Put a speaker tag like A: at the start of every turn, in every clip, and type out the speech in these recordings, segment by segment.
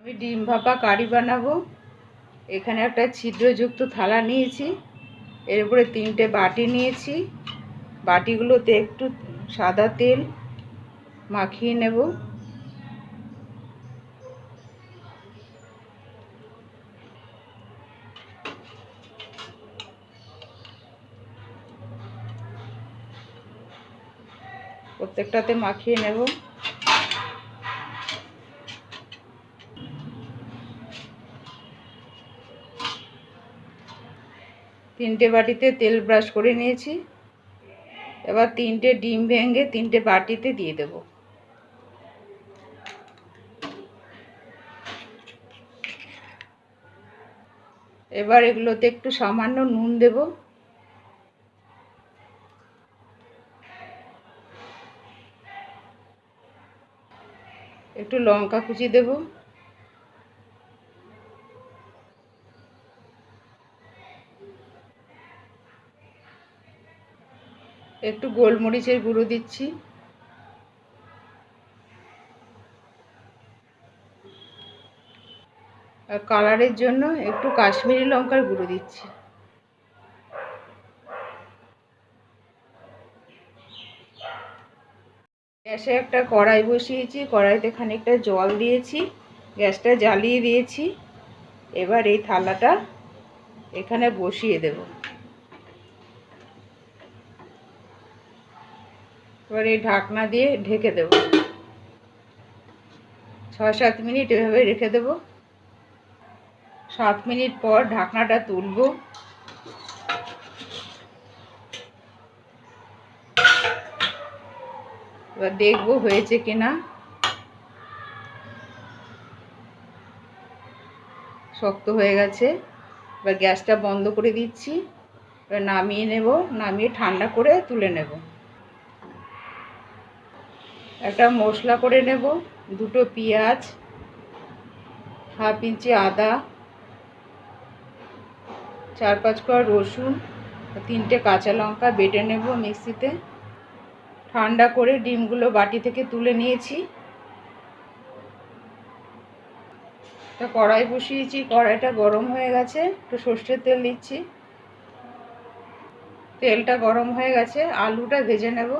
A: আমি ডিম ভাপা কারি বানাবো। এখানে একটা ছিদ্রযুক্ত থালা নিয়েছি। এর উপরে তিনটে বাটি নিয়েছি। বাটিগুলোতে একটু সাদা তেল মাখিয়ে নেব। প্রত্যেকটাতে মাখিয়ে নেব। তিনটে বাটিতে তেল ব্রাশ করে নিয়েছি। এবার তিনটে ডিম ভেঙে তিনটে বাটিতে দিয়ে দেব। এবার এগুলোতে একটু সামান্য নুন দেব। একটু লঙ্কা কুচি দেবো। একটু গোলমরিচের গুঁড়ো দিচ্ছি। আর কালারের জন্য একটু কাশ্মীরি লঙ্কার গুঁড়ো দিচ্ছি। গ্যাসে একটা কড়াই বসিয়েছি, কড়াইতে খানিকটা জল দিয়েছি, গ্যাসটা জ্বালিয়ে দিয়েছি। এবার এই থালাটা এখানে বসিয়ে দেবো। এবার এই ঢাকনা দিয়ে ঢেকে দেব। ছয় সাত মিনিট এভাবে রেখে দেব। সাত মিনিট পর ঢাকনাটা তুলব। এবার দেখব হয়েছে কিনা। শক্ত হয়ে গেছে। এবার গ্যাসটা বন্ধ করে দিচ্ছি। এবার নামিয়ে নেব, নামিয়ে ঠান্ডা করে তুলে নেব। একটা মশলা করে নেব, দুটো পেঁয়াজ, হাফ ইঞ্চি আদা, চার পাঁচ কোয়া রসুন, তিনটে কাঁচা লঙ্কা বেটে নেব মিক্সিতে। ঠান্ডা করে ডিমগুলো বাটি থেকে তুলে নিয়েছি। তা কড়াই বসিয়েছি, কড়াইটা গরম হয়ে গেছে, একটু সর্ষের তেল দিচ্ছি। তেলটা গরম হয়ে গেছে, আলুটা ভেজে নেব।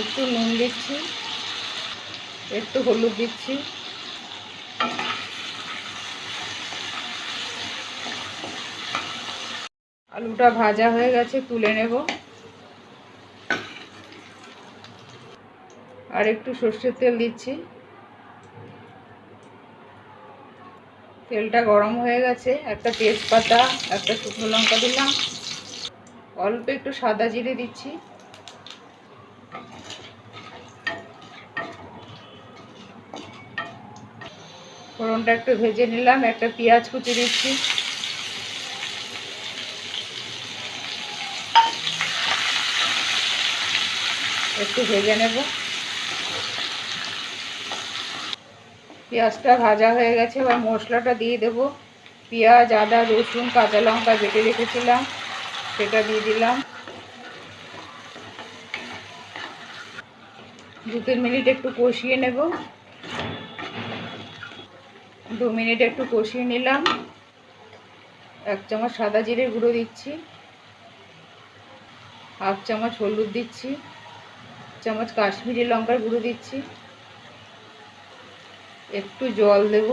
A: একটু নুন দিচ্ছি, একটু হলুদ দিচ্ছি। আলুটা ভাজা হয়ে গেছে, তুলে নেব। আর একটু সর্ষের তেল দিচ্ছি। তেলটা গরম হয়ে গেছে, একটা তেজপাতা, একটা শুকনো লঙ্কা দিলাম। অল্প একটু সাদা জিরে দিচ্ছি। ফোড়নটা একটু ভেজে নিলাম, একটা পেঁয়াজ কুচি দিচ্ছি। একটু ভেজে নেব। পেঁয়াজটা ভাজা হয়ে গেছে, এবার মশলাটা দিয়ে দেব। পেঁয়াজ, আদা, রসুন, কাঁচা লঙ্কা বেটে রেখেছিলাম, সেটা দিয়ে দিলাম। দু তিন মিনিট একটু কষিয়ে নেব। দু মিনিট একটু কষিয়ে নিলাম। এক চামচ সাদা জিরে গুঁড়ো দিচ্ছি। হাফ চামচ হলুদ দিচ্ছি। চামচ কাশ্মীরি লঙ্কার গুঁড়ো দিচ্ছি। একটু জল দেব।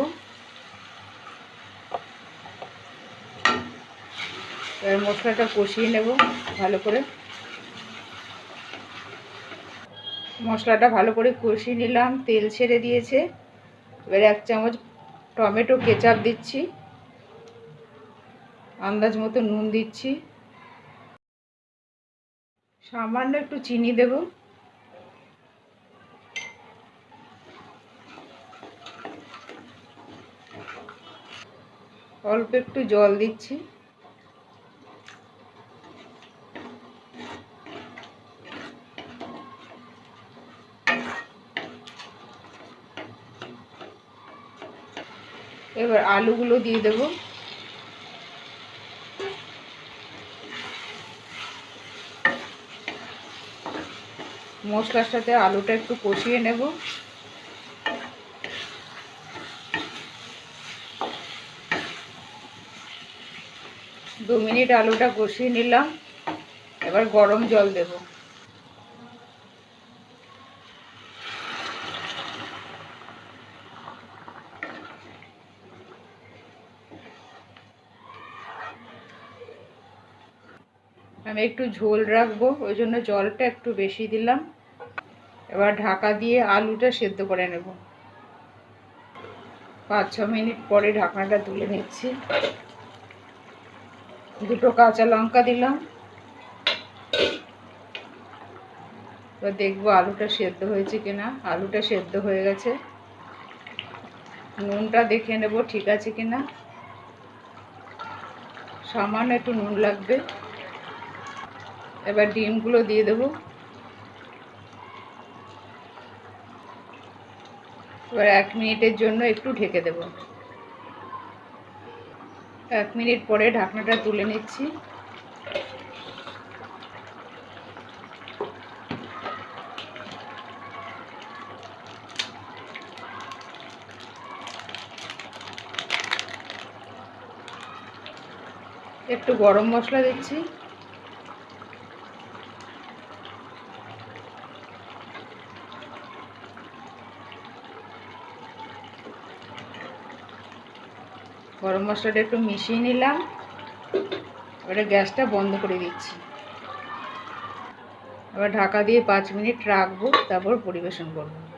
A: এবার মশলাটা কষিয়ে নেব ভালো করে। মশলাটা ভালো করে কষিয়ে নিলাম। তেল ছেড়ে দিয়েছে। এবার এক চামচ টমেটো কেচাপ দিচ্ছি। আন্দাজ মতো নুন দিচ্ছি। সামান্য একটু চিনি দেব। অল্প একটু জল দিচ্ছি। এবার আলুগুলো দিয়ে দেবো। মশলার সাথে আলুটা একটু কষিয়ে নেব। দু মিনিট আলুটা কষিয়ে নিলাম। এবার গরম জল দেব। আমি একটু ঝোল রাখব, ওই জন্য জলটা একটু বেশি দিলাম। এবার ঢাকা দিয়ে আলুটা সেদ্ধ করে নেব। পাঁচ ছ মিনিট পরে ঢাকনাটা তুলে নিচ্ছি। দুটো কাঁচা লঙ্কা দিলাম। এবার দেখব আলুটা সেদ্ধ হয়েছে কিনা। আলুটা সেদ্ধ হয়ে গেছে। নুনটা দেখে নেব ঠিক আছে কিনা। সামান্য একটু নুন লাগবে। এবার ডিমগুলো দিয়ে দেবো। এবার এক মিনিটের জন্য একটু ঢেকে দেব। এক মিনিট পরে ঢাকনাটা তুলে নিচ্ছি। একটু গরম মশলা দিচ্ছি। গরম মশলাটা একটু মিশিয়ে নিলাম। এবারে গ্যাসটা বন্ধ করে দিচ্ছি। এবার ঢাকা দিয়ে পাঁচ মিনিট রাখব, তারপর পরিবেশন করব।